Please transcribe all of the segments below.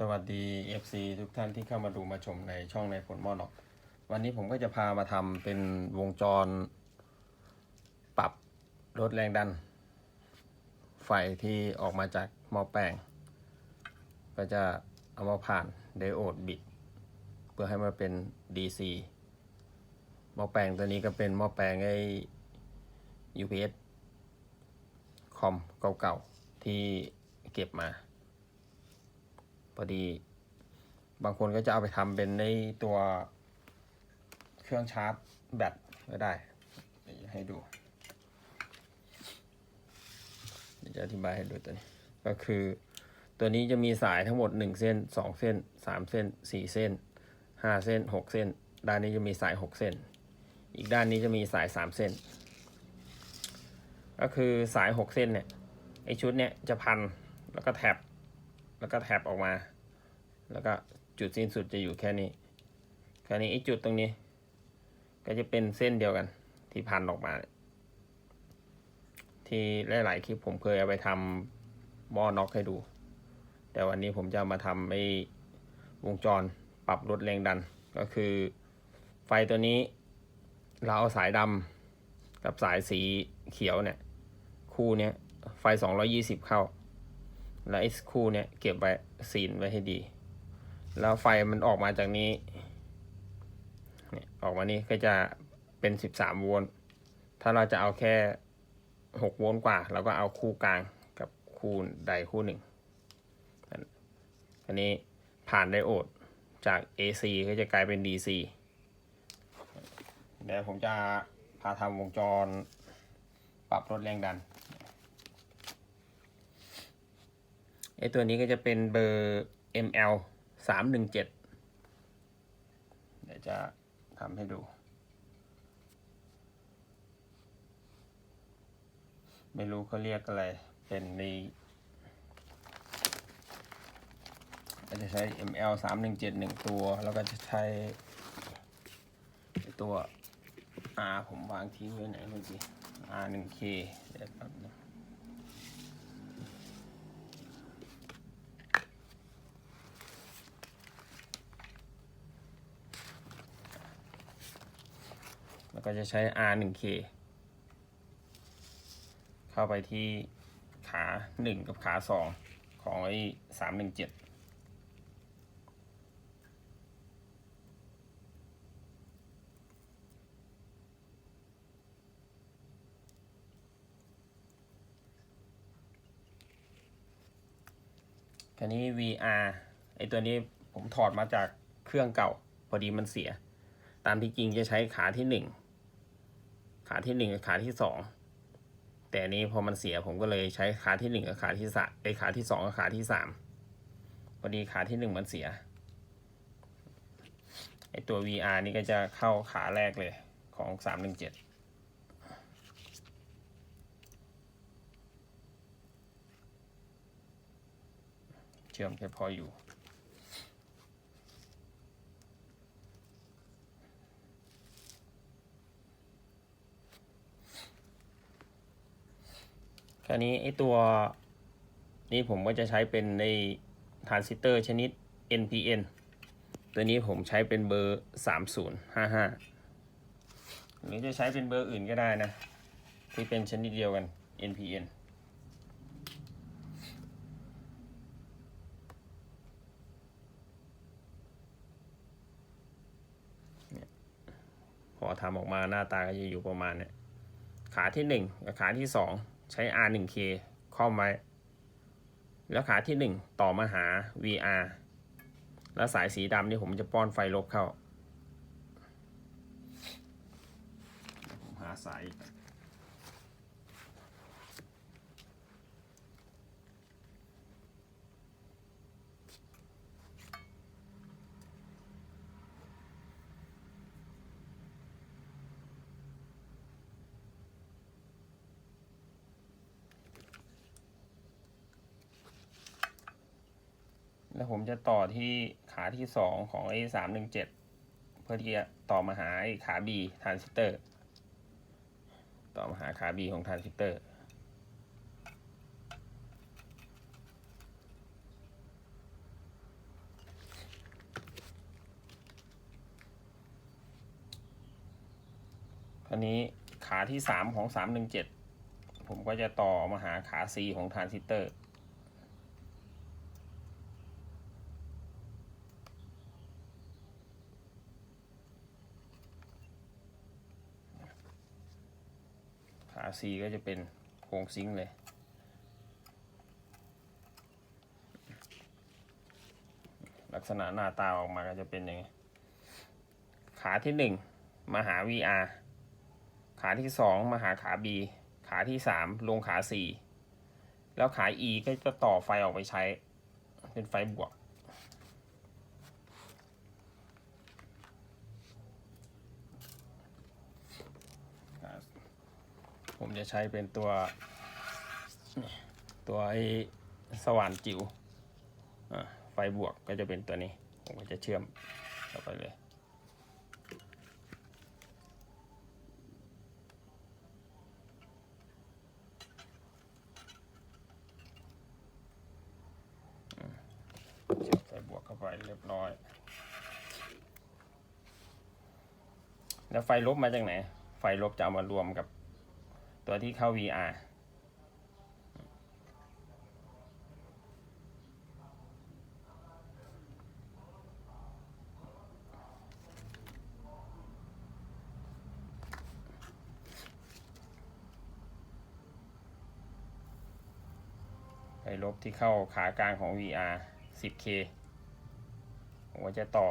สวัสดี FC ทุกท่านที่เข้ามาดูมาชมในช่องในผลมอนอก วันนี้ผมก็จะพามาทำเป็นวงจร ปรับลดแรงดัน ไฟที่ออกมาจากหม้อแปลง ก็จะเอามาผ่านไดโอดบิด เพื่อให้มันเป็น DC หม้อแปลงตัวนี้ก็เป็นหม้อแปลงไอ้ UPS คอมเก่าๆที่เก็บมา พอดี บางคนก็จะเอาไปทำเป็นในตัวเครื่องชาร์จแบตก็ได้ ให้ดูจะอธิบายให้ดูตัวนี้ ก็คือตัวนี้จะมีสายทั้งหมด 1 เส้น 2 เส้น 3 เส้น 4 เส้น 5 เส้น 6 เส้น ด้านนี้จะมีสาย 6 เส้น อีกด้านนี้จะมีสาย 3 เส้น ก็คือสาย 6 เส้นเนี่ยไอชุดเนี่ยจะพันแล้วก็แท็บ แล้วก็แท็บออกมา แล้วก็จุดสิ้นสุดจะอยู่แค่นี้ แคราวนี้ไอ้จุดตรงนี้ ก็จะเป็นเส้นเดียวกันที่พันออกมา ที่หลายๆคลิปผมเคยเอาไปทำหม้อน็อกให้ดู แต่วันนี้ผมจะมาทำไอ้วงจรปรับลดแรงดัน ก็คือไฟตัวนี้ เราเอาสายดำกับสายสีเขียวเนี่ย คู่เนี้ยไฟ 220 เข้า แล้วไอ้คู่เนี่ยเก็บไว้ซีนไว้ให้ดี แล้วไฟมันออกมาจากนี้เนี่ยออกมานี่ก็จะเป็น 13 โวลต์ ถ้าเราจะเอาแค่ 6 โวลต์กว่า เราก็เอาคู่กลางกับคู่ใดคู่หนึ่ง อันนี้ผ่านไดโอดจาก AC ก็จะกลายเป็น DC เดี๋ยวผมจะพาทำวงจรปรับลดแรงดัน ไอตัวนี้ก็จะเป็นเบอร์ ML สามหนึ่งเจ็ดเดี๋ยวจะทำให้ดู ไม่รู้เขาเรียกอะไร เป็นในก็จะใช้ ML สามหนึ่งเจ็ดหนึ่งตัว แล้วก็จะใช้ไอ้ตัว R ผมวางทิ้งไว้ไหนเมื่อกี้ R หนึ่ง K เดี๋ยวแป๊บนึง ก็จะใช้ R1K เข้าไปที่ขา 1 กับขา 2 ของไอ้317คันนี้ VR ไอตัวนี้ผมถอดมาจากเครื่องเก่า พอดีมันเสีย ตามที่จริงจะใช้ขาที่หนึ่ง ขาที่หนึ่งกับขาที่สองแต่นนี้พอมันเสียผมก็เลยใช้ขาที่หนึ่งกับขาที่สามไอขาที่สองกับขาที่สามพอดีขาที่หนึ่งมันเสียไอตัว VR นี่ก็จะเข้าขาแรกเลยของสามหนึ่งเจ็ดเชื่อมแค่พออยู่ คราวนี้ไอตัวนี้ผมก็จะใช้เป็นในทรานซิสเตอร์ชนิด NPN ตัวนี้ผมใช้เป็นเบอร์ 3055หรือจะใช้เป็นเบอร์อื่นก็ได้นะ ที่เป็นชนิดเดียวกัน NPN พอทำออกมาหน้าตาก็จะอยู่ประมาณเนี้ขาที่ 1 กับขาที่ 2 ใช้ R 1 K ครอบไว้ แล้วขาที่ 1 ต่อมาหา VR แล้วสายสีดำนี่ผมจะป้อนไฟลบเข้า ผมหาสาย แล้วผมจะต่อที่ขาที่สองของ A สามหนึ่งเจ็ดเพื่อที่จะต่อมาหาขา B ทรานซิสเตอร์ ต่อมาหาขา B ของทรานซิสเตอร์อันนี้ขาที่สามของสามหนึ่งเจ็ดผมก็จะต่อมาหาขา C ของทรานซิสเตอร์ ขา C ก็จะเป็นโครงซิงค์เลย ลักษณะหน้าตาออกมาก็จะเป็นอย่างนี้ขาที่หนึ่งมาหา VR ขาที่สองมาหาขา B ขาที่สามลงขา C แล้วขา E ก็จะต่อไฟออกไปใช้ เป็นไฟบวก ผมจะใช้เป็นตัว ตัวไอสว่านจิ๋วอ่าไฟบวกก็จะเป็นตัวนี้ ผมก็จะเชื่อมเข้าไปเลยเชื่อมไฟบวกเข้าไปเรียบร้อย แล้วไฟลบมาจากไหน ไฟลบจะเอามารวมกับ ตัวที่เข้า VR ไฟลบที่เข้าขากลางของ VR 10K ผมก็จะต่อ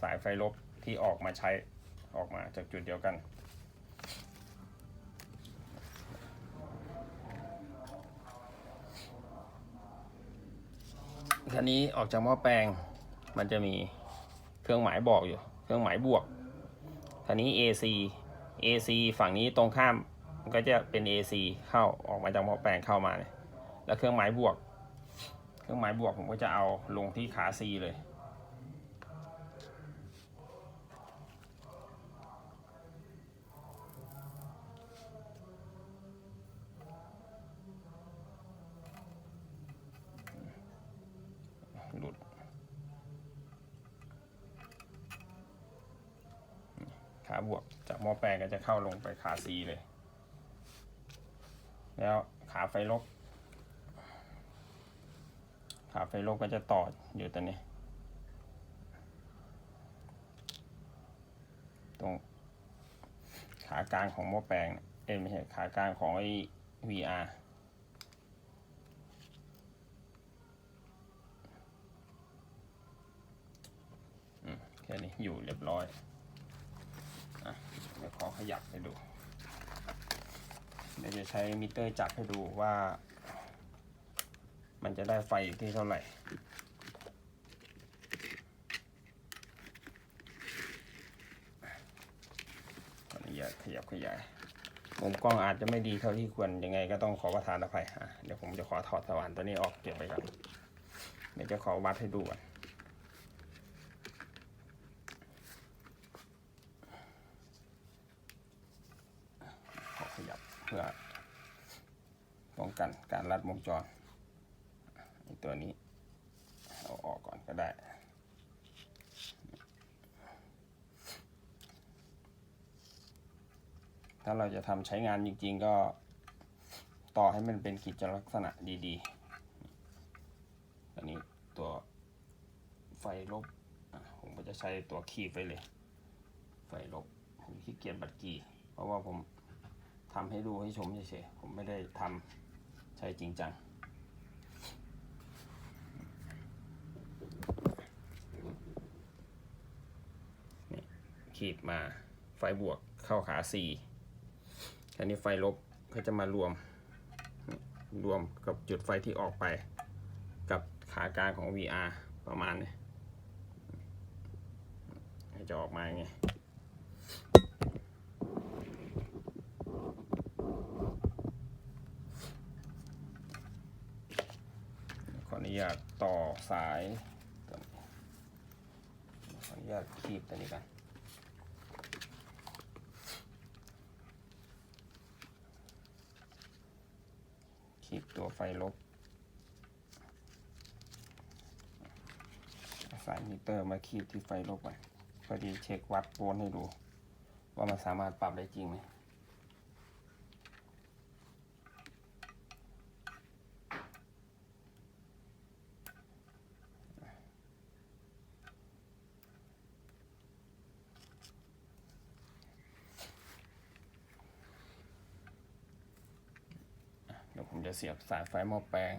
สายไฟลบที่ออกมาใช้ออกมาจากจุดเดียวกัน คันนี้ออกจากหม้อแปลง มันจะมีเครื่องหมายบอกอยู่ เครื่องหมายบวกคันนี้ AC AC ฝั่งนี้ตรงข้ามมันก็จะเป็น AC เข้าออกมาจากหม้อแปลงเข้ามาเนี่ยแล้วเครื่องหมายบวก เครื่องหมายบวกผมก็จะเอาลงที่ขา C เลย บวก จากหม้อแปลงก็จะเข้าลงไปขา C เลย แล้วขาไฟลบขาไฟลบก็จะต่ออยู่ตรงนี้ ตรงขากลางของหม้อแปลงเอ้ยไม่ใช่ขากลางของไอ้ VR แค่นี้อยู่เรียบร้อย เดี๋ยวขอขยับให้ดูเดี๋ยวจะใช้มิเตอร์จับให้ดูว่า มันจะได้ไฟที่เท่าไหร่ขออนุญาตขยับขยายมุมกล้องอาจจะไม่ดีเท่าที่ควรยังไงก็ต้องขอประทานอภัยอะเดี๋ยวผมจะขอถอดสว่านตัวนี้ออกเก็บไว้ก่อนเดี๋ยวจะขอวัดให้ดูก่อน ขอขยับเพื่อป้องกันการลัดวงจรตัวนี้เอาออกก่อนก็ได้ ถ้าเราจะทำใช้งานจริงๆก็ต่อให้มันเป็นกิจลักษณะดีๆ อันนี้ตัวไฟลบ ผมก็จะใช้ตัวคีบไว้เลย ไฟลบ ผมขี้เกียจบัดกี เพราะว่าผม ทำให้ดูให้ชมเฉยๆผมไม่ได้ทำใช้จริงจัง นี่ขีดมาไฟบวกเข้าขา4อันนี้ไฟลบก็จะมารวม รวมกับจุดไฟที่ออกไป กับขากลางของ VR ประมาณนี้ให้จะออกมาอย่างไง ขออนุ ญาตต่อสายขออนุญาตคีบตัวนี้กันคีบตัวไฟลบ สายมิเตอร์มาคีบที่ไฟลบไปพอดีเช็ควัดโวลต์ให้ดู ว่ามันสามารถปรับได้จริงไหม จะเสียบสายไฟหม้อแปลง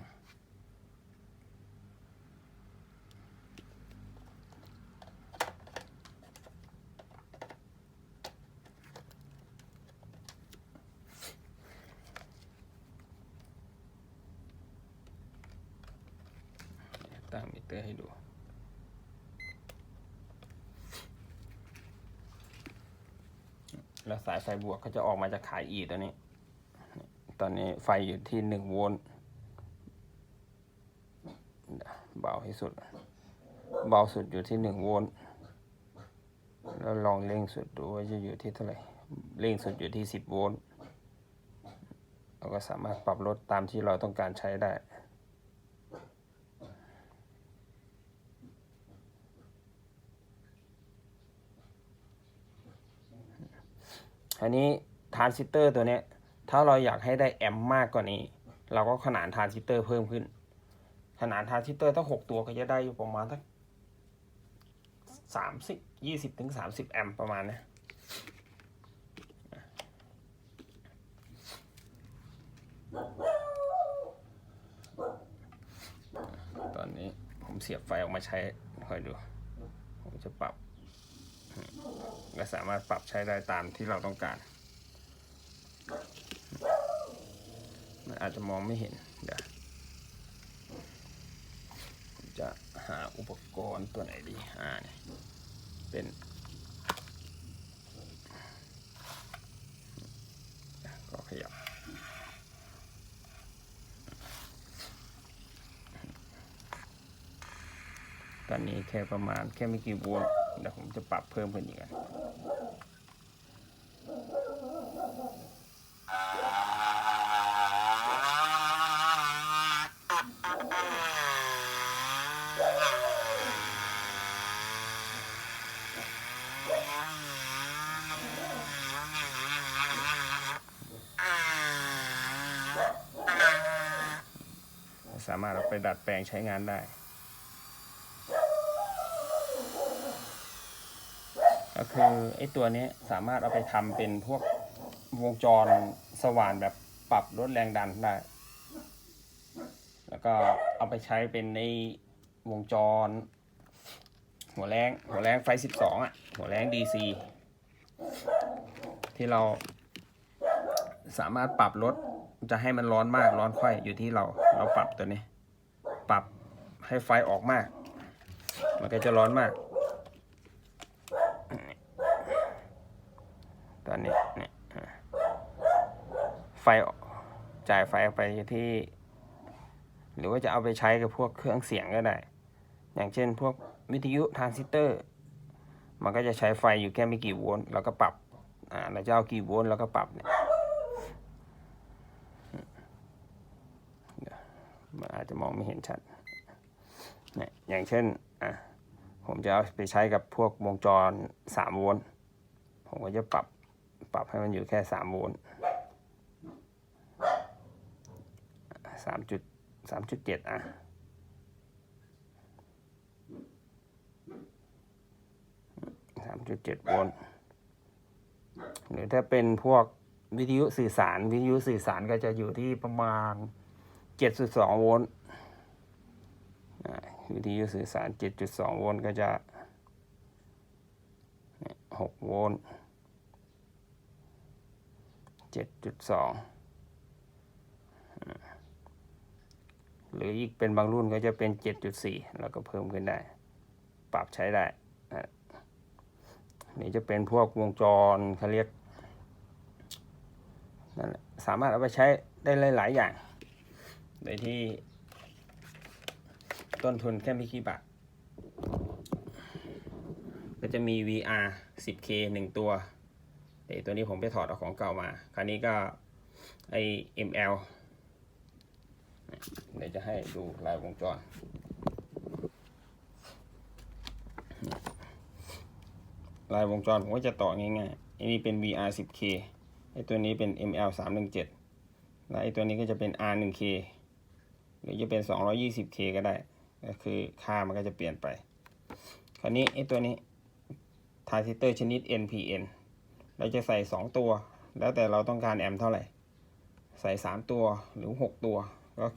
ตั้งมิเตอร์ให้ดูแล้วสายไฟบวกก็จะออกมาจากขายอีตัวนี้ ตอนนี้ไฟอยู่ที่หนึ่งโวลต์เบาที่สุด เบาสุดอยู่ที่หนึ่งโวลต์แล้วลองเร่งสุดดูว่าจะอยู่ที่เท่าไหร่เร่งสุดอยู่ที่สิบโวลต์เราก็สามารถปรับลดตามที่เราต้องการใช้ได้อันนี้ทรานซิสเตอร์ตัวเนี้ย ถ้าเราอยากให้ได้แอมมากกว่านี้ เราก็ขนานทรานซิสเตอร์เพิ่มขึ้น ขนานทรานซิสเตอร์ถ้าหกตัวก็จะได้อยู่ประมาณสักสามสิบยี่สิบถึงสามสิบแอมประมาณนี้ยตอนนี้ผมเสียบไฟออกมาใช้คอยดู ผมจะปรับก็สามารถปรับใช้ได้ตามที่เราต้องการ มันอาจจะมองไม่เห็นเดี๋ยวจะหาอุปกรณ์ตัวไหนดีอ่าเนี่ยเป็นก็ขยับตอนนี้แค่ประมาณแค่ไม่กี่วลต์เดี๋ยวผมจะปรับเพิ่มขึ้นอีกอะ สามารถเอาไปดัดแปลงใช้งานได้ ก็คือไอ้ตัวนี้สามารถเอาไปทำเป็นพวกวงจรสว่านแบบปรับลดแรงดันได้ แล้วก็เอาไปใช้เป็นในวงจร หัวแรงหัวแรงไฟ 12 อะ หัวแรง DC ที่เราสามารถปรับลด จะให้มันร้อนมากร้อนค่อยอยู่ที่เราเราปรับตัวนี้ ปรับให้ไฟออกมาก มันก็จะร้อนมาก ตอนนี้เนี่ยไฟออกจ่ายไฟออกไปที่ หรือว่าจะเอาไปใช้กับพวกเครื่องเสียงก็ได้ อย่างเช่นพวกวิทยุทรานซิสเตอร์ มันก็จะใช้ไฟอยู่แค่ไม่กี่โวลต์แล้วก็ปรับอ่าเราจะเอากี่โวลต์แล้วก็ปรับเนี่ยเดี๋ยวมันอา จะมองไม่เห็นชัดเนี่ยอย่างเช่นอะผมจะเอาไปใช้กับพวกวงจรสามโวลต์ผมก็จะปรับปรับให้มันอยู่แค่สามโวลต์สามจุดสามจุดเจ็ดอะสามจุดเจ็ดโวลต์หรือถ้าเป็นพวกวิทยุสื่อสาร วิทยุสื่อสารก็จะอยู่ที่ประมาณเจ็ดจุดสองโวลต์ วิทยุสื่อสารเจ็ดจุดสองโวลต์ก็จะหกโวลต์เจ็ดจุดสองหรืออีกเป็นบางรุ่นก็จะเป็นเจ็ดจุดสี่แล้วก็เพิ่มขึ้นได้ ปรับใช้ได้นี่จะเป็นพวกวงจรเขาเรียกนั่นแหละสามารถเอาไปใช้ได้หลาย ๆ อย่าง โดยที่ ต้นทุนแค่ไม่กี่บาท ก็จะมี VR 10K หนึ่งตัวแต่ตัวนี้ผมไปถอดเอาของเก่ามา คราวนี้ก็ไอ ML เดี๋ยวจะให้ดูลายวงจร ลายวงจรผมก็จะต่อง่ายๆอันนี้เป็น VR 10K ไอตัวนี้เป็น ML 317และไอตัวนี้ก็จะเป็น R 1K หรือจะเป็น 220K ก็ได้ ก็คือค่ามันก็จะเปลี่ยนไป คราวนี้ไอตัวนี้ทรานซิสเตอร์ชนิด NPN เราจะใส่ 2 ตัว แล้วแต่เราต้องการแอมป์เท่าไหร่ ใส่สามตัวหรือหกตัว ก็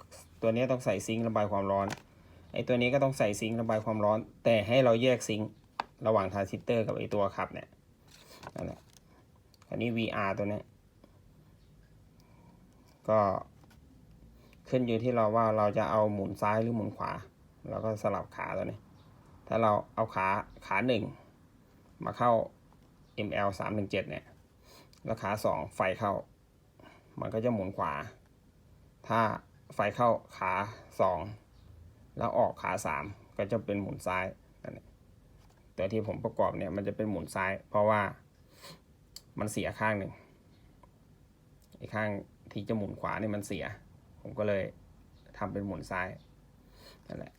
ตัวนี้ต้องใส่ซิงค์ระบายความร้อน ไอตัวนี้ก็ต้องใส่ซิงค์ระบายความร้อน แต่ให้เราแยกซิงค์ระหว่างทรานซิสเตอร์กับไอตัวขับเนี่ยนั่นแหละอันนี้ VR ตัวนี้ก็ขึ้นอยู่ที่เราว่าเราจะเอาหมุนซ้ายหรือหมุนขวา เราก็สลับขาตัวนี้ ถ้าเราเอาขาขาหนึ่งมาเข้า ML 3 1 7เนี่ยแล้วขาสองไฟเข้า มันก็จะหมุนขวา ถ้าไฟเข้าขาสองแล้วออกขาสามก็จะเป็นหมุนซ้ายนั่นแต่ที่ผมประกอบเนี่ยมันจะเป็นหมุนซ้าย เพราะว่ามันเสียข้างหนึ่งไอ้ข้างที่จะหมุนขวานี่มันเสีย ผมก็เลยทำเป็นหมุนซ้ายนั่นแหละ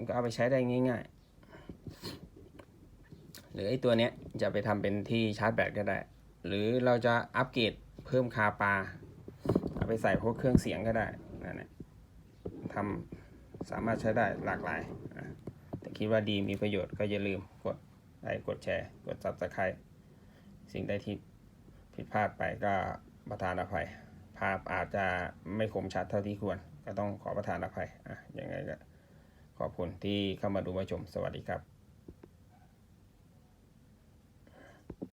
มันก็เอาไปใช้ได้ง่ายๆ หรือไอ้ตัวเนี้ยจะไปทำเป็นที่ชาร์จแบตก็ได้ หรือเราจะอัปเกรดเพิ่มคาปาเอาไปใส่พวกเครื่องเสียงก็ได้นั่นแหละทำสามารถใช้ได้หลากหลายแต่คิดว่าดีมีประโยชน์ก็อย่าลืมกดไลค์กดแชร์ กด subscribe สิ่งใดที่ผิดพลาดไปก็ประทานอภัย ภาพอาจจะไม่คมชัดเท่าที่ควร ก็ต้องขอประทานอภัยอะยังไงก็ ขอบคุณที่เข้ามาดูมาชม สวัสดีครับ